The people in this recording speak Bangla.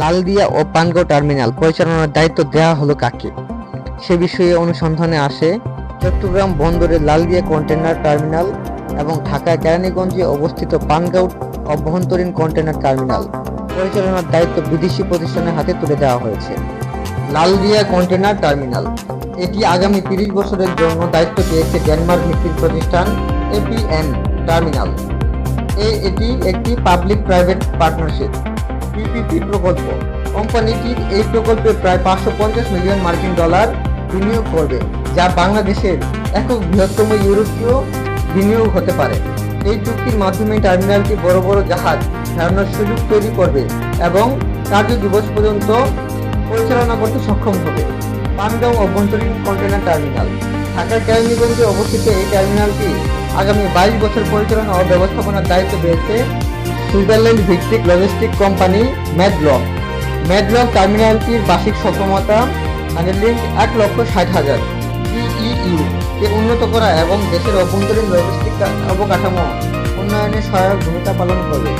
লালদিয়া ও পানগাঁও টার্মিনাল পরিচালনার দায়িত্ব দেওয়া হলো কাকে? সে বিষয়ে অনুসন্ধানে আসে, চট্টগ্রাম বন্দরের লালদিয়া কন্টেনার টার্মিনাল এবং ঢাকা কেরানীগঞ্জে অবস্থিত পানগাঁও অভ্যন্তরীণ কন্টেনার টার্মিনাল পরিচালনার দায়িত্ব বিদেশি প্রতিষ্ঠানের হাতে তুলে দেওয়া হয়েছে। লালদিয়া কন্টেনার টার্মিনাল, এটি আগামী তিরিশ বছরের জন্য দায়িত্ব পেয়েছে ডেনমার্ক ভিত্তিক প্রতিষ্ঠান এপিএন টার্মিনাল। এটি একটি পাবলিক প্রাইভেট পার্টনারশিপ। পিপিপি প্রকল্প। কোম্পানিটির এই প্রকল্পে প্রায় পাঁচশো পঞ্চাশ মিলিয়ন মার্কিন ডলার বিনিয়োগ করবে, যা বাংলাদেশের একক বৃহত্তম ইউরোপীয় বিনিয়োগ হতে পারে। এই চুক্তির মাধ্যমে টার্মিনালটি বড় বড় জাহাজ ফেরানোর সুযোগ তৈরি করবে এবং কার্য দিবস পর্যন্ত পরিচালনা করতে সক্ষম হবে। পানগাঁও অভ্যন্তরীণ কন্টেনার টার্মিনাল। ঢাকার কেরানীগঞ্জে অবস্থিত এই টার্মিনালটি আগামী বাইশ বছর পরিচালনা ও ব্যবস্থাপনার দায়িত্ব পেয়েছে সুইজারল্যান্ড ভিত্তিক লজিস্টিক কোম্পানি ম্যাডলক ম্যাডলক টার্মিনালটির বার্ষিক সক্ষমতা হ্যান্ডেলিং এক লক্ষ ষাট হাজার। ইইউ কে উন্নত করা এবং দেশের অভ্যন্তরীণ লজিস্টিক অবকাঠামো উন্নয়নে সহায়ক ভূমিকা পালন করবে।